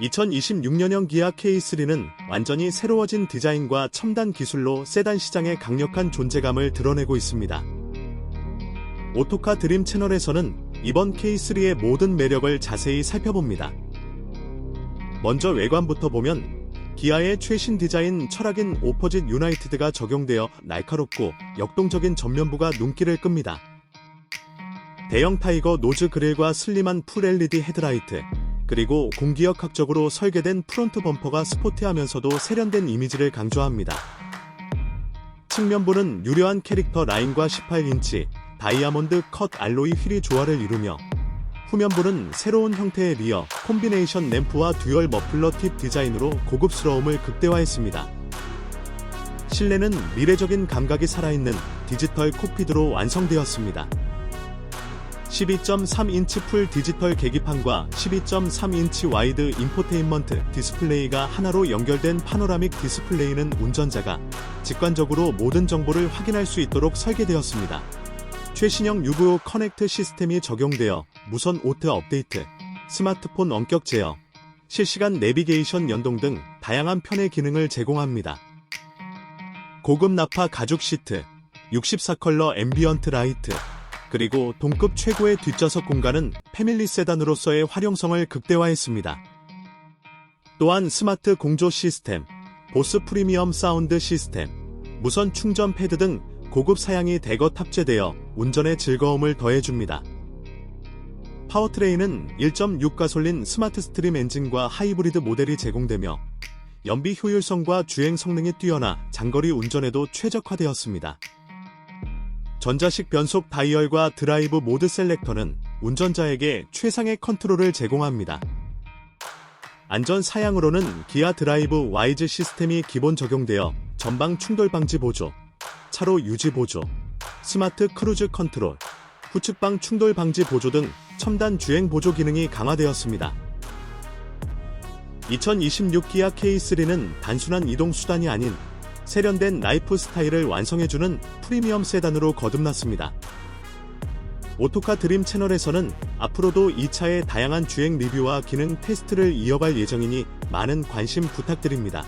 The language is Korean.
2026년형 기아 K3는 완전히 새로워진 디자인과 첨단 기술로 세단 시장에 강력한 존재감을 드러내고 있습니다. 오토카 드림 채널에서는 이번 K3의 모든 매력을 자세히 살펴봅니다. 먼저 외관부터 보면 기아의 최신 디자인 철학인 오퍼짓 유나이티드가 적용되어 날카롭고 역동적인 전면부가 눈길을 끕니다. 대형 타이거 노즈 그릴과 슬림한 풀 LED 헤드라이트, 그리고 공기역학적으로 설계된 프론트 범퍼가 스포티하면서도 세련된 이미지를 강조합니다. 측면부는 유려한 캐릭터 라인과 18인치 다이아몬드 컷 알로이 휠이 조화를 이루며 후면부는 새로운 형태의 리어 콤비네이션 램프와 듀얼 머플러 팁 디자인으로 고급스러움을 극대화했습니다. 실내는 미래적인 감각이 살아있는 디지털 콕피드로 완성되었습니다. 12.3인치 풀 디지털 계기판과 12.3인치 와이드 인포테인먼트 디스플레이가 하나로 연결된 파노라믹 디스플레이는 운전자가 직관적으로 모든 정보를 확인할 수 있도록 설계되었습니다. 최신형 유브 커넥트 시스템이 적용되어 무선 오트 업데이트, 스마트폰 원격 제어, 실시간 내비게이션 연동 등 다양한 편의 기능을 제공합니다. 고급 나파 가죽 시트, 64컬러 앰비언트 라이트, 그리고 동급 최고의 뒷좌석 공간은 패밀리 세단으로서의 활용성을 극대화했습니다. 또한 스마트 공조 시스템, 보스 프리미엄 사운드 시스템, 무선 충전 패드 등 고급 사양이 대거 탑재되어 운전의 즐거움을 더해줍니다. 파워트레인은 1.6 가솔린 스마트 스트림 엔진과 하이브리드 모델이 제공되며 연비 효율성과 주행 성능이 뛰어나 장거리 운전에도 최적화되었습니다. 전자식 변속 다이얼과 드라이브 모드 셀렉터는 운전자에게 최상의 컨트롤을 제공합니다. 안전 사양으로는 기아 드라이브 와이즈 시스템이 기본 적용되어 전방 충돌 방지 보조, 차로 유지 보조, 스마트 크루즈 컨트롤, 후측방 충돌 방지 보조 등 첨단 주행 보조 기능이 강화되었습니다. 2026 기아 K3는 단순한 이동 수단이 아닌 세련된 라이프 스타일을 완성해주는 프리미엄 세단으로 거듭났습니다. 오토카 드림 채널에서는 앞으로도 이 차의 다양한 주행 리뷰와 기능 테스트를 이어갈 예정이니 많은 관심 부탁드립니다.